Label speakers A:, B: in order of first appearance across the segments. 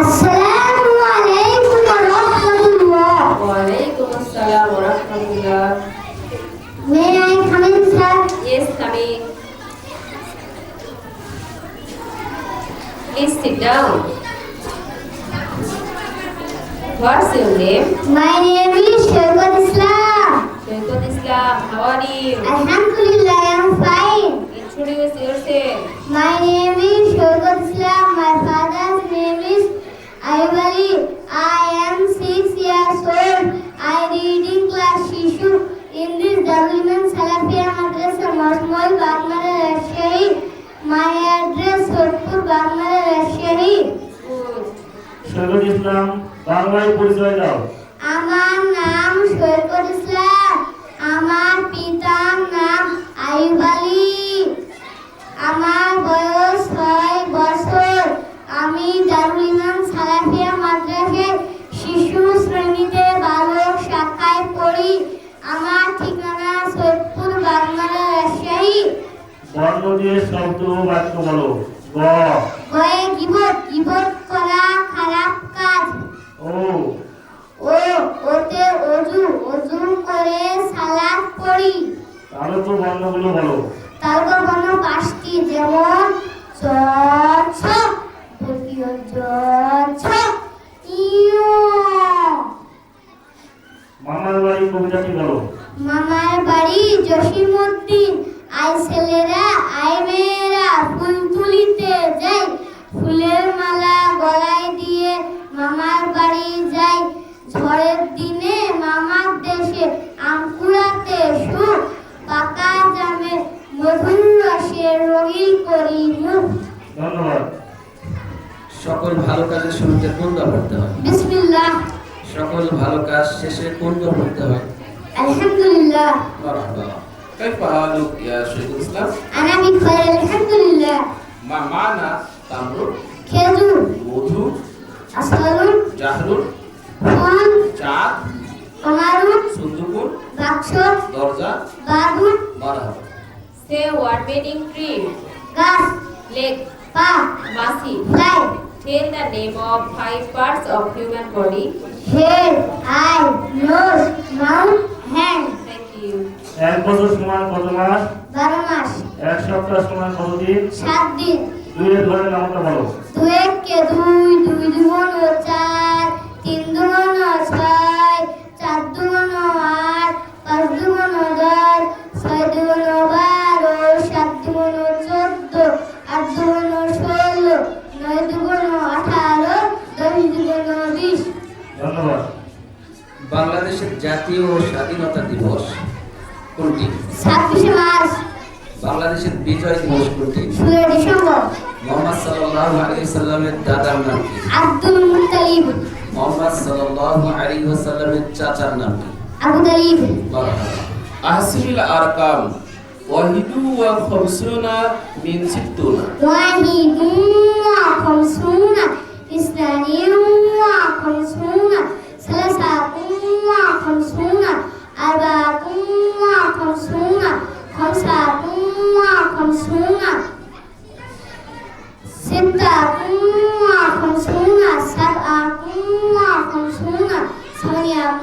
A: আসসালামু আলাইকুম ওয়া রাহমাতুল্লাহ
B: ওয়ালাইকুম আসসালাম ওয়া রাহমাতুল্লাহ
A: may I come in sir
B: Yes, coming. Please sit down. What's your name?
A: My name is Saikat Islam
B: Shaykul Islam. How are you?
A: আলহামদুলিল্লাহ I am fine
B: Introduce yourself.
A: My name
C: সৈকত ইসলাম বাংলায় পরিচয় দাও।
A: আমার নাম সৈকত ইসলাম। আমার পিতার নাম আইব আলী। আমার বয়স ছয় বছর। আমি দারুল ইমাম সালাফিয়া মাদ্রাসায় শিশু শ্রেণীতে বালক শাখায় পড়ি। আমার ঠিকানা সৈয়দপুর বাগমারা রাজশাহী।
C: বর্ণ দিয়ে শব্দ বাক্য বলো। গ।
A: গয়ে গিবত গিবত করা খারাপ কাজ।
C: ও।
A: ও ওতে অজু অজু করে সালাদ পড়ি
C: তালব্য বর্ণগুলো বলো
A: তারপর বর্ণ পাঁচটি যেমন চ ছ। দ্বিতীয় জ ছ ইয়
C: মামার বাড়ি কবিতাটি বলো।
A: মামার বাড়ি জসিমউদ্দিন আই ছেলেরা আই মেয়েরা ফুল তুলিতে যাই। মামার বাড়ি যাই ঝড়ের দিনে মামার দেশে আম কুড়াতে সুখ পাকা জামে মধুর রসে রঙিন করি মুখ
C: ধন্যবাদ
D: সকল ভালো কাজের শুরুতে কোন দোয়া পড়তে হয়
A: বিসমিল্লাহ
D: সকল ভালো কাজ শেষে কোন দোয়া পড়তে হয়
A: আলহামদুলিল্লাহ
D: মারহাবা كيف حالك يا شيخ الإسلام؟
A: আনা বিখার আলহামদুলিল্লাহ
D: ما معنى تمر
A: খেজুর
D: মধু
A: আসলুন
D: জাহরুন
A: ফল
D: চাঁদ
A: অমারুন
D: সুন্দুকুন
A: বাক্স
D: দরজা
A: বাগুন
D: মারহাবা
B: Say word meaning tree,
A: গাছ
B: leg,
A: পা
B: masi.
A: Fly
B: Tell the name of five parts of human body.
A: Head eye nose mouth hand
B: Thank you.
C: এক বছর সমান কত মাস?
A: বারো মাস।
C: এক সপ্তাহ সমান কত দিন
A: সাত দিন।
C: দুইয়ের ঘরের নামটা বলো।
A: দুই একে দুই দুই দুগুণ চার তিন দুগুণ ছয় চার দুগুণ আট পাঁচ দুগুণ দশ ছয় দুগুণ বারো সাত দুগুণ চোদ্দ আট দুগুণ ষোলো নয় দুগুণ আঠারো দশ দুগুণ বিশ।
C: ধন্যবাদ।
D: বাংলাদেশের জাতীয় স্বাধীনতা দিবস কোনটি?
A: ছাব্বিশে মার্চ।
D: বাংলাদেশের বিজয় দিবস
A: প্রতি
D: মোহাম্মদ সাল্লাল্লাহু আলাইহি সাল্লামের দাদার নাম কি?
A: Abdul Muttalib.
D: মোহাম্মদ সাল্লাল্লাহু আলাইহি সাল্লামের চাচার নাম কি?
A: আবু তালিব। আহসিল আরকাম ওয়াহিদু ওয়া খামসুনা মিন সিত্তুনা ওয়াহিদু ستة وخمسون سبعة وخمسون ثمانية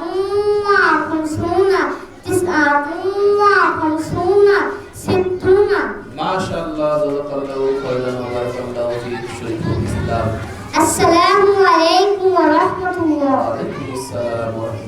A: وخمسون تسعة وخمسون ستون
E: ما شاء الله جزاك الله خيرا وبارك الله فيك شيخ الإسلام
A: السلام عليكم ورحمة الله
E: وعليكم السلام ورحمة